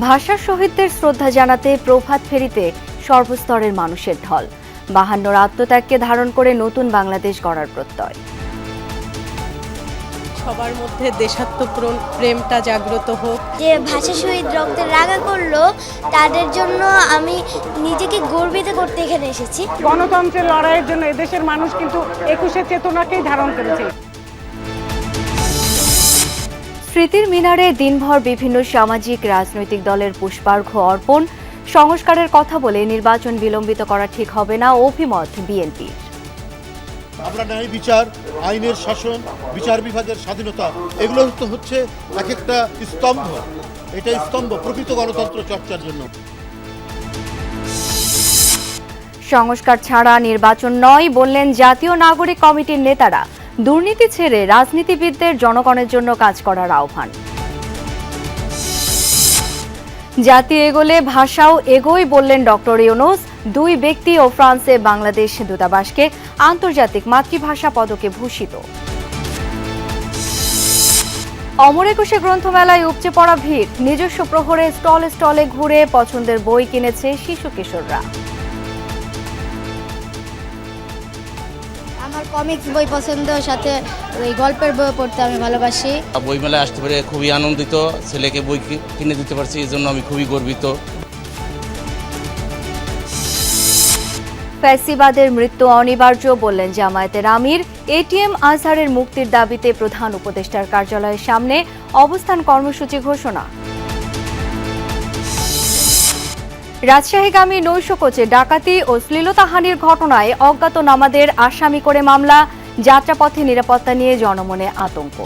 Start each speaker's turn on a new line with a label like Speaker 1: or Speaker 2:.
Speaker 1: ভাষা শহীদদের শ্রদ্ধা জানাতে প্রভাত ফেরিতে সর্বস্তরের মানুষের ঢল। বাহান্নর আত্মত্যাগকে ধারণ করে নতুন বাংলাদেশ গড়ার প্রত্যয়।
Speaker 2: সবার মধ্যে দেশাত্মপ্রণ প্রেমটা জাগ্রত হোক।
Speaker 3: যে ভাষা শহীদ রক্তের রাগা করল তাদের জন্য আমি নিজেকে গর্বিত করতে এখানে এসেছি।
Speaker 4: গণতন্ত্রের লড়াইয়ের জন্য এদেশের মানুষ কিন্তু একুশে চেতনাকেই ধারণ করেছে।
Speaker 1: স্মৃতির মিনারে দিনভর বিভিন্ন সামাজিক রাজনৈতিক দলের পুষ্পার্ঘ অর্পণ। সংস্কারের কথা বলে নির্বাচন বিলম্বিত করা ঠিক হবে না অভিমত বিএনপি
Speaker 5: আমরা ন্যায় বিচার আইনের শাসন বিচার বিভাগের স্বাধীনতা এগুলো তো হচ্ছে এক একটা স্তম্ভ। এটা স্তম্ভ প্রকৃত গণতন্ত্র চর্চার জন্য।
Speaker 1: সংস্কার ছাড়া নির্বাচন নয় বললেন জাতীয় নাগরিক কমিটির নেতারা। দুর্নীতি ছেড়ে রাজনীতিবিদদের জনগণের জন্য কাজ করার আহ্বান। জাতি এগোলে, ভাষাও এগোই বললেন ডক্টর ইউনুস। দুই ব্যক্তি ও ফ্রান্সে বাংলাদেশ দূতাবাসকে আন্তর্জাতিক মাতৃভাষা পদকে ভূষিত। অমর একুশে গ্রন্থমেলায় উপচে পড়া ভিড়। নিজস্ব প্রহরে স্টলে স্টলে ঘুরে পছন্দের বই কিনেছে শিশু কিশোররা।
Speaker 3: আমার কমিক্স বই পছন্দ সাথে ওই গল্পের বই পড়তে আমি ভালোবাসি।
Speaker 6: বইমেলায় আসতে পেরে খুবই আনন্দিত ছেলেকে বই কিনে দিতে পারছি এই জন্য আমি খুবই গর্বিত।
Speaker 1: ফ্যাসিবাদের মৃত্যু অনিবার্য বললেন জামায়াতের আমির। এটিএম আজহারের মুক্তির দাবিতে প্রধান উপদেষ্টার কার্যালয়ের সামনে অবস্থান কর্মসূচি ঘোষণা। রাজশাহীগামী নৈশ কোচে ডাকাতি ও শ্লীলতাহানির ঘটনায় অজ্ঞাত নামাদের আসামি করে মামলা, যাত্রাপথে নিরাপত্তা নিয়ে জনমনে আতঙ্ক।